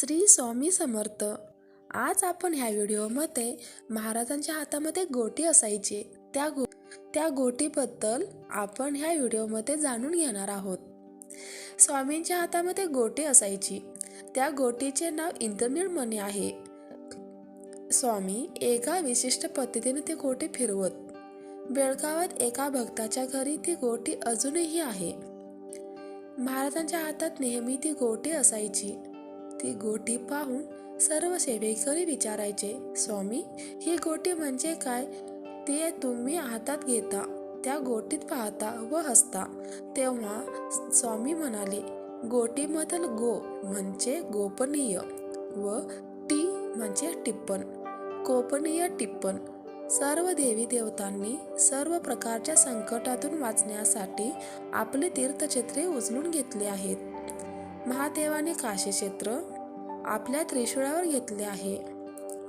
श्री स्वामी समर्थ. आज आपण ह्या व्हिडिओमध्ये महाराजांच्या हातामध्ये गोटी असायची. त्या गो त्या गोटीबद्दल आपण ह्या व्हिडिओमध्ये जाणून घेणार आहोत. स्वामींच्या हातामध्ये गोटी असायची. त्या गोटीचे नाव इंद्रनीळ मणी आहे. स्वामी एका विशिष्ट पद्धतीने ती गोटी फिरवत बेळगावात एका भक्ताच्या घरी ती गोटी अजूनही आहे. महाराजांच्या हातात नेहमी ती गोटी असायची. ती गोटी पाहून सर्व सेवेकरी विचारायचे स्वामी ही गोटी म्हणजे काय? ते तुम्ही हातात घेता त्या गोटीत पाहता व हसता. तेव्हा स्वामी म्हणाले गोटीमधील गो म्हणजे गोपनीय व टी म्हणजे टिप्पण गोपनीय टिप्पण. सर्व देवी देवतांनी सर्व प्रकारच्या संकटातून वाचण्यासाठी आपले तीर्थक्षेत्रे उचलून घेतले आहेत. महादेवाने काशी क्षेत्र आपल्या त्रिशूळावर घेतले आहे.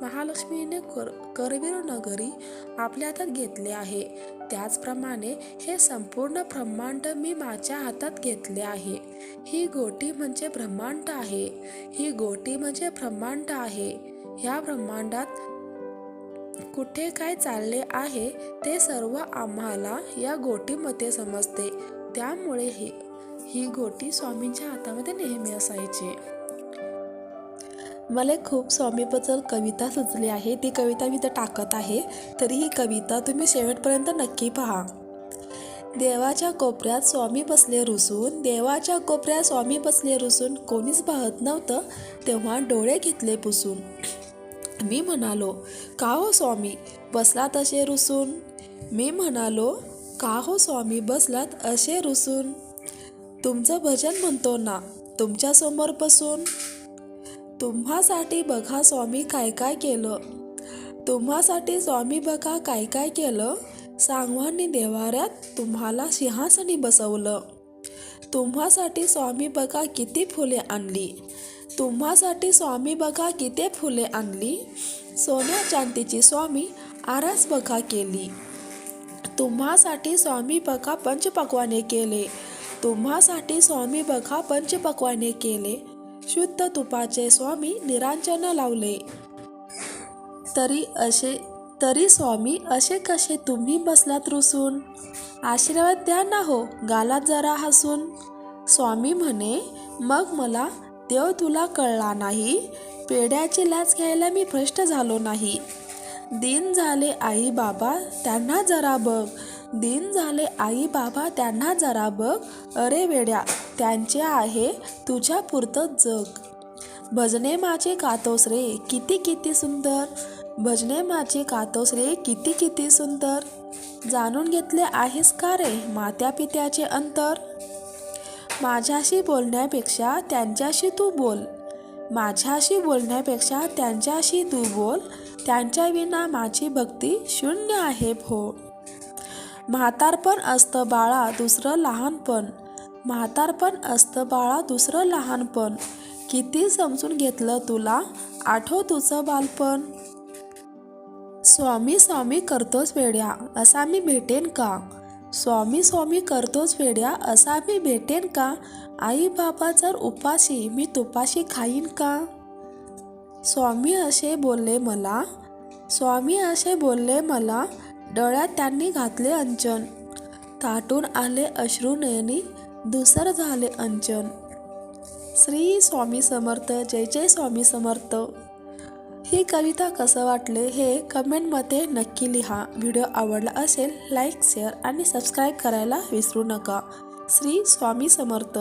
महालक्ष्मीने कर करवीर नगरी आपल्या हातात घेतले आहे. त्याचप्रमाणे हे संपूर्ण ब्रह्मांड मी माझ्या हातात घेतले आहे. ही गोटी म्हणजे ब्रह्मांड आहे. ही गोटी म्हणजे ब्रह्मांड आहे. ह्या ब्रह्मांडात कुठे काय चालले आहे ते सर्व आम्हाला या गोटीमध्ये समजते. त्यामुळे ही ही गोटी स्वामींच्या हातामध्ये नेहमी असायची. मला खूप स्वामीबद्दल कविता सुचली आहे. ती कविता मी तर टाकत आहे. तरी ही कविता तुम्ही शेवटपर्यंत नक्की पहा. देवाच्या कोपऱ्यात स्वामी बसले रुसून देवाच्या कोपऱ्यात स्वामी बसले रुसून कोणीच पाहत नव्हतं तेव्हा डोळे घेतले पुसून. मी म्हणालो का हो स्वामी? बसलात असे रुसून? मी म्हणालो का हो स्वामी? बसलात असे रुसून? तुमचं भजन म्हणतो ना तुमच्यासमोर बसून तुम्हासाठी बघा स्वामी काय काय केलं. तुम्हासाठी स्वामी बघा काय काय केलं. सांगवानी देवाऱ्यात तुम्हाला सिंहासनी बसवलं. तुम्हासाठी स्वामी बघा किती फुले आणली. तुम्हासाठी स्वामी बघा किती फुले आणली. सोन्या चांदीची स्वामी आरास बघा केली. तुम्हासाठी स्वामी बघा पंचपक्वाने केले. तुम्हासाठी स्वामी बघा पंचपक्वाने केले. शुद्ध तुपाचे स्वामी निरांजन लावले. तरी असे तरी स्वामी असे कसे तुम्ही बसलात रुसून? आशीर्वाद द्या ना हो गालात जरा हसून. स्वामी म्हणे मग मला देव तुला कळला नाही. पेड्याची लाच घ्यायला मी भ्रष्ट झालो नाही. दिन झाले आई बाबा त्यांना जरा बघ. दिन झाले आई बाबा त्यांना जरा बघ. अरे वेड्या त्यांचे आहे तुझ्या पुरतं जग. भजने माझे कातोस रे किती किती सुंदर. भजने माझे कातोस रे किती किती सुंदर. जाणून घेतले आहेस का रे मात्या पित्याचे अंतर? माझ्याशी बोलण्यापेक्षा त्यांच्याशी तू बोल. माझ्याशी बोलण्यापेक्षा त्यांच्याशी तू बोल. त्यांच्याविना माझी भक्ती शून्य आहे भो. म्हातारपण असतं बाळा दुसरं लहानपण. म्हातारपण असतं बाळा दुसरं लहानपण. किती समजून घेतलं तुला? आठव तुझं बालपण. स्वामी स्वामी करतोच वेड्या असा मी भेटेन का? स्वामी स्वामी करतोच वेड्या असा मी भेटेन का? आई बाबा जर उपाशी मी तुपाशी खाईन का? स्वामी असे बोलले मला. स्वामी असे बोलले मला डोळ्यात त्यांनी घातले अंचन ताटून आले अश्रू नयनी दुसर झाले अंचन श्री स्वामी समर्थ जय जय स्वामी समर्थ. ही कविता कसं वाटले हे कमेंटमध्ये नक्की लिहा. व्हिडिओ आवडला असेल लाईक शेअर आणि सबस्क्राईब करायला विसरू नका. श्री स्वामी समर्थ.